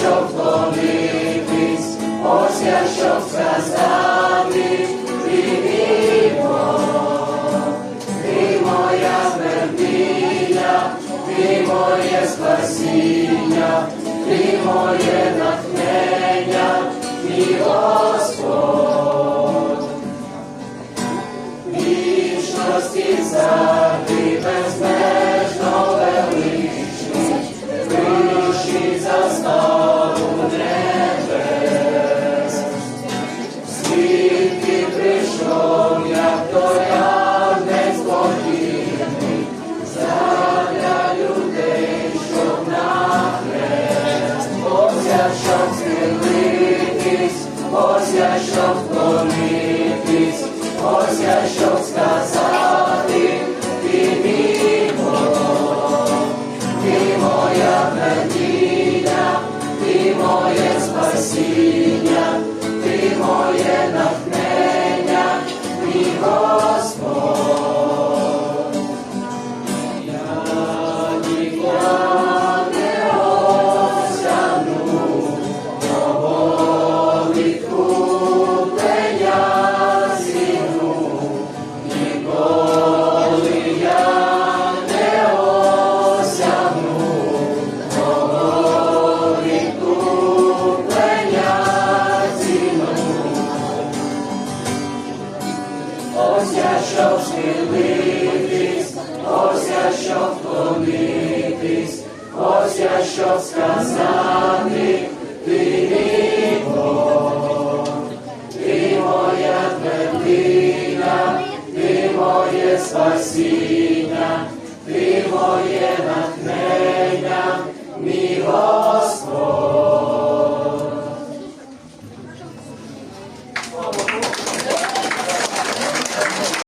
Щоб вклонитись, ось я щоб сказати, ти мій Бог, ти моя твердиня, ти моє спасіння, ти моє натхнення, ти ось я щоб схилитись, щоб схилитись, ось я щоб вклонитись, ось сказати, ти мій Бог, ти моя твердиня, ти моє спасіння, ти моє натхнення.